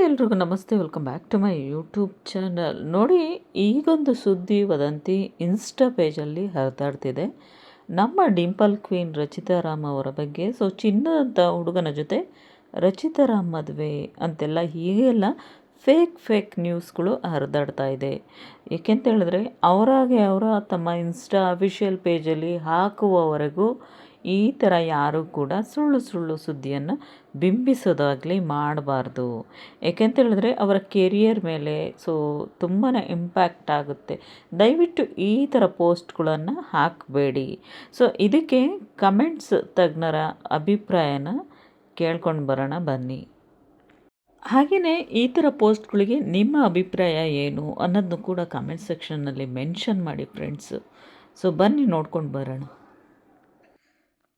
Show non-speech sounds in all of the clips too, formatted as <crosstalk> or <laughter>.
Hi ಎಲ್ರಿಗೂ ನಮಸ್ತೆ, welcome back to my YouTube channel. ನೋಡಿ, ಈಗೊಂದು ಸುದ್ದಿ ವದಂತಿ ಇನ್ಸ್ಟಾ ಪೇಜಲ್ಲಿ ಹರಿದಾಡ್ತಿದೆ. ನಮ್ಮ ಡಿಂಪಲ್ ಕ್ವೀನ್ ರಚಿತಾ ರಾಮ್ ಅವರ ಬಗ್ಗೆ. ಸೊ ಚಿನ್ನದಂಥ ಹುಡುಗನ ಜೊತೆ ರಚಿತಾ ರಾಮ್ ಮದುವೆ ಅಂತೆಲ್ಲ ಹೀಗೆಲ್ಲ ಫೇಕ್ ಫೇಕ್ ನ್ಯೂಸ್ಗಳು ಹರಿದಾಡ್ತಾ ಇದೆ. ಏಕೆಂತ ಹೇಳಿದ್ರೆ, ಅವರಾಗೆ ಅವರ ತಮ್ಮ ಇನ್ಸ್ಟಾ ಅಫಿಷಿಯಲ್ ಪೇಜಲ್ಲಿ ಹಾಕುವವರೆಗೂ ಈ ಥರ ಯಾರೂ ಕೂಡ ಸುಳ್ಳು ಸುಳ್ಳು ಸುದ್ದಿಯನ್ನು ಬಿಂಬಿಸೋದಾಗಲಿ ಮಾಡಬಾರ್ದು. ಏಕೆಂತ ಹೇಳಿದ್ರೆ, ಅವರ ಕೆರಿಯರ್ ಮೇಲೆ ಸೊ ತುಂಬಾ ಇಂಪ್ಯಾಕ್ಟ್ ಆಗುತ್ತೆ. ದಯವಿಟ್ಟು ಈ ಥರ ಪೋಸ್ಟ್ಗಳನ್ನು ಹಾಕಬೇಡಿ. ಸೊ ಇದಕ್ಕೆ ಕಮೆಂಟ್ಸ್ ತಜ್ಞರ ಅಭಿಪ್ರಾಯನ ಕೇಳ್ಕೊಂಡು ಬರೋಣ ಬನ್ನಿ. ಹಾಗೆಯೇ ಈ ಥರ ಪೋಸ್ಟ್ಗಳಿಗೆ ನಿಮ್ಮ ಅಭಿಪ್ರಾಯ ಏನು ಅನ್ನೋದನ್ನು ಕೂಡ ಕಮೆಂಟ್ ಸೆಕ್ಷನ್ನಲ್ಲಿ ಮೆನ್ಷನ್ ಮಾಡಿ ಫ್ರೆಂಡ್ಸು ಸೊ ಬನ್ನಿ ನೋಡ್ಕೊಂಡು ಬರೋಣ.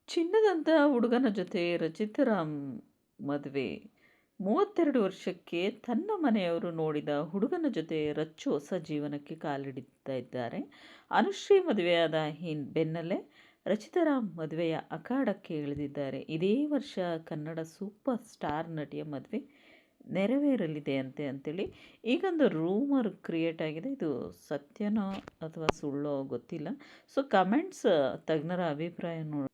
ಚಿನ್ನದಂಥ ಹುಡುಗನ ಜೊತೆ ರಚಿತರಾಮ್ ಮದುವೆ. ಮೂವತ್ತೆರಡು ವರ್ಷಕ್ಕೆ ತನ್ನ ಮನೆಯವರು ನೋಡಿದ ಹುಡುಗನ ಜೊತೆ ರಚ್ಚು ಹೊಸ ಜೀವನಕ್ಕೆ ಕಾಲಿಡುತ್ತಾ ಇದ್ದಾರೆ. ಅನುಶ್ರೀ ಮದುವೆಯಾದ ಹಿನ್, ಬೆನ್ನಲ್ಲೇ ರಚಿತಾರಾಮ್ ಮದುವೆಯ ಅಖಾಡಕ್ಕೆ ಇಳಿದಿದ್ದಾರೆ. ಇದೇ ವರ್ಷ ಕನ್ನಡ ಸೂಪರ್ ಸ್ಟಾರ್ ನಟಿಯ ಮದುವೆ. ನೆರವೇರಲಿದೆ ಅಂತೆ ಅಂತೇಳಿ ಈಗೊಂದು ರೂಮರ್ ಕ್ರಿಯೇಟ್ ಆಗಿದೆ. ಇದು ಸತ್ಯನೋ ಅಥವಾ ಸುಳ್ಳೋ ಗೊತ್ತಿಲ್ಲ. ಸೊ ಕಮೆಂಟ್ಸ್ ತಜ್ಞರ ಅಭಿಪ್ರಾಯ ನೋಡಿ.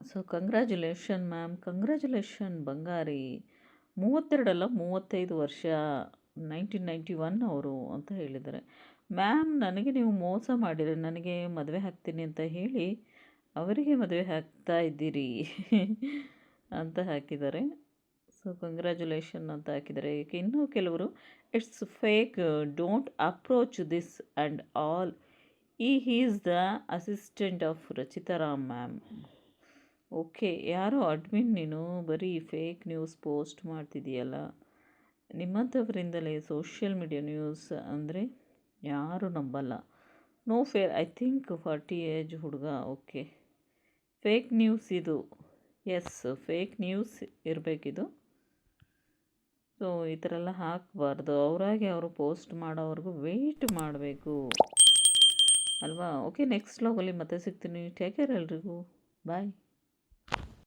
ಸೊ ಕಂಗ್ರ್ಯಾಚುಲೇಷನ್ ಮ್ಯಾಮ್, ಕಂಗ್ರ್ಯಾಚುಲೇಷನ್ ಬಂಗಾರಿ ಮೂವತ್ತೆರಡಲ್ಲ ಮೂವತ್ತೈದು ವರ್ಷ, ನೈನ್ಟೀನ್ ನೈಂಟಿ ಒನ್ ಅವರು ಅಂತ ಹೇಳಿದ್ದಾರೆ. ಮ್ಯಾಮ್, ನನಗೆ ನೀವು ಮೋಸ ಮಾಡಿರಿ ನನಗೆ ಮದುವೆ ಹಾಕ್ತೀನಿ ಅಂತ ಹೇಳಿ ಅವರಿಗೆ ಮದುವೆ ಹಾಕ್ತಾ ಇದ್ದೀರಿ <laughs> ಅಂತ ಹಾಕಿದ್ದಾರೆ. ಸೊ ಕಂಗ್ರ್ಯಾಚುಲೇಷನ್ ಅಂತ ಹಾಕಿದ್ದಾರೆ. ಏಕೆ ಇನ್ನೂ ಕೆಲವರು it's fake don't approach this and all ಈ is the assistant of Rachita Ram ma'am okay ಯಾರೋ ಅಡ್ಮಿನ್ ನೀನು? ಬರೀ fake news post ಮಾಡ್ತಿದೆಯಲ್ಲ ನಿಮ್ಮಂಥವರಿಂದಲೇ social media news ಅಂದರೆ ಯಾರೂ ನಂಬಲ್ಲ. No fair I think forty age ಹುಡುಗ ಓಕೆ ಫೇಕ್ ನ್ಯೂಸ್ ಇದು. ಎಸ್ ಫೇಕ್ ನ್ಯೂಸ್ ಇರಬೇಕಿದು. ಸೊ ಈ ಥರ ಎಲ್ಲ ಹಾಕಬಾರ್ದು. ಅವರಾಗೆ ಅವರು ಪೋಸ್ಟ್ ಮಾಡೋವರೆಗೂ ವೆಯ್ಟ್ ಮಾಡಬೇಕು. ಅಲ್ವಾ? ಓಕೆ ನೆಕ್ಸ್ಟ್ ಲಾಗಲ್ಲಿ ಮತ್ತೆ ಸಿಗ್ತೀನಿ. ಟೇಕ್ ಕೇರ್ ಎಲ್ರಿಗೂ. ಬಾಯ್